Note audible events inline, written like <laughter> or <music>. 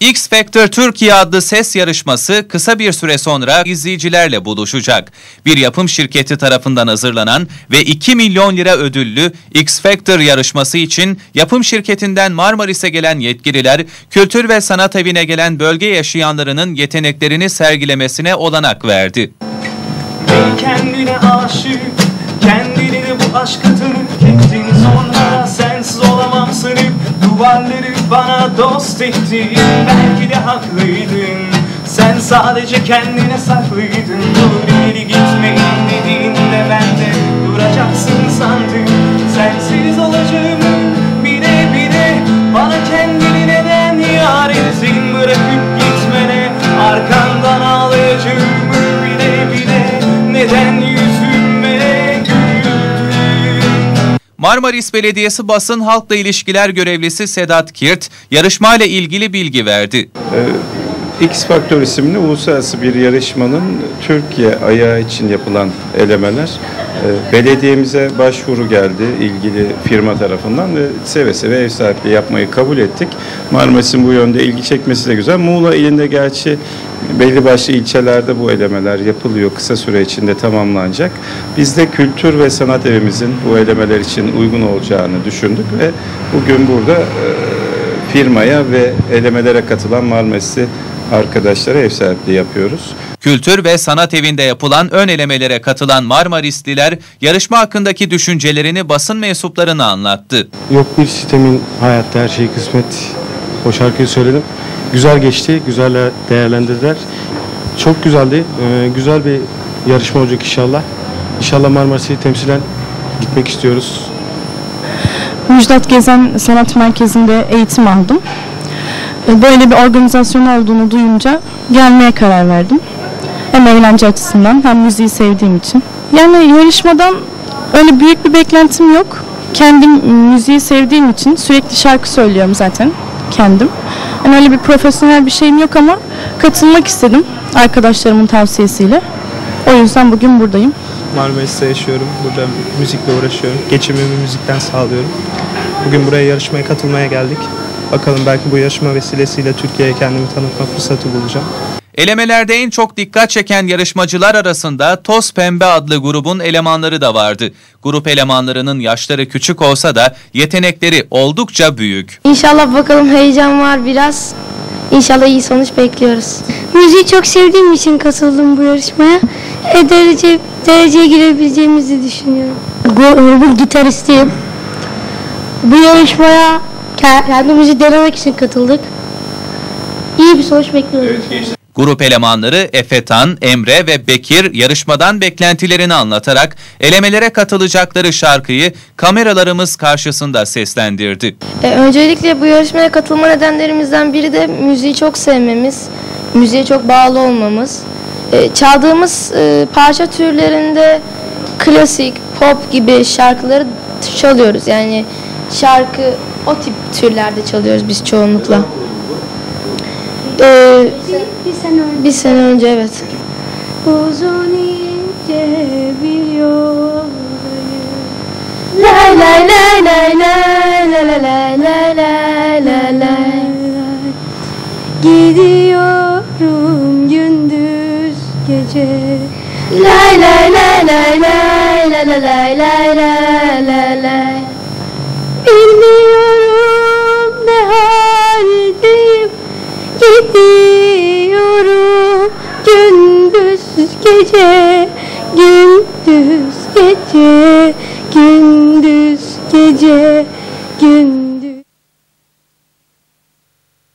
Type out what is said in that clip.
X Factor Türkiye adlı ses yarışması kısa bir süre sonra izleyicilerle buluşacak. Bir yapım şirketi tarafından hazırlanan ve 2 milyon lira ödüllü X Factor yarışması için yapım şirketinden Marmaris'e gelen yetkililer, kültür ve sanat evine gelen bölge yaşayanlarının yeteneklerini sergilemesine olanak verdi. Kendine aşık Kendini bu aşka tanık Duvarları bana dost ettin Belki de haklıydın. Sen sadece kendine saklıydın. Dur ileri Marmaris Belediyesi Basın Halkla İlişkiler Görevlisi Sedat Kirt, yarışmayla ilgili bilgi verdi. X Faktör isimli uluslararası bir yarışmanın Türkiye ayağı için yapılan elemeler. e, Belediyemize başvuru geldi ilgili firma tarafından ve seve seve ev sahipliği yapmayı kabul ettik. Marmaris'in bu yönde ilgi çekmesi de güzel. Muğla ilinde gerçi belli başlı ilçelerde bu elemeler yapılıyor. Kısa süre içinde tamamlanacak. Biz de kültür ve sanat evimizin bu elemeler için uygun olacağını düşündük ve bugün burada e, firmaya ve elemelere katılan Marmaris'i arkadaşlara ev sahipliği yapıyoruz. Kültür ve Sanat Evi'nde yapılan ön elemelere katılan Marmarisliler, yarışma hakkındaki düşüncelerini basın mensuplarına anlattı. Yok bir sistemin hayatta her şey kısmet. O şarkıyı söyledim. Güzel geçti, güzel değerlendirdiler. Çok güzeldi. Ee, güzel bir yarışma olacak inşallah. İnşallah Marmaris'i temsilen gitmek istiyoruz. Müjdat Gezen Sanat Merkezi'nde eğitim aldım. Böyle bir organizasyon olduğunu duyunca gelmeye karar verdim. Hem eğlence açısından hem müziği sevdiğim için. Yani yarışmadan öyle büyük bir beklentim yok. Kendim müziği sevdiğim için sürekli şarkı söylüyorum zaten kendim. Yani öyle bir profesyonel bir şeyim yok ama katılmak istedim arkadaşlarımın tavsiyesiyle. O yüzden bugün buradayım. Marmaris'te yaşıyorum. Burada müzikle uğraşıyorum. Geçimimi müzikten sağlıyorum. Bugün buraya yarışmaya katılmaya geldik. Bakalım belki bu yarışma vesilesiyle Türkiye'ye kendimi tanıtma fırsatı bulacağım. Elemelerde en çok dikkat çeken yarışmacılar arasında Toz Pembe adlı grubun elemanları da vardı. Grup elemanlarının yaşları küçük olsa da yetenekleri oldukça büyük. İnşallah bakalım heyecan var biraz. İnşallah iyi sonuç bekliyoruz. <laughs> Müziği çok sevdiğim için katıldım bu yarışmaya. E, derece dereceye girebileceğimizi düşünüyorum. Grubun gitaristiyim. Bu yarışmaya kendimizi denemek için katıldık. İyi bir sonuç bekliyoruz. Grup elemanları Efetan, Emre ve Bekir yarışmadan beklentilerini anlatarak elemelere katılacakları şarkıyı kameralarımız karşısında seslendirdi. E, öncelikle bu yarışmaya katılma nedenlerimizden biri de müziği çok sevmemiz, müziğe çok bağlı olmamız. E, çaldığımız e, parça türlerinde klasik, pop gibi şarkıları çalıyoruz. Yani şarkı o tip türlerde çalıyoruz biz çoğunlukla. E, Bir sene önce. bir sene önce evet. Uzun ince bir yoldayım. Lay lay lay lay lay lay lay lay lay lay lay. Gidiyorum gündüz gece. Lay lay lay lay lay lay lay lay lay lay lay. Bilmiyorum Gidiyorum gündüz gece. Gündüz gece. Gündüz gece. Gündüz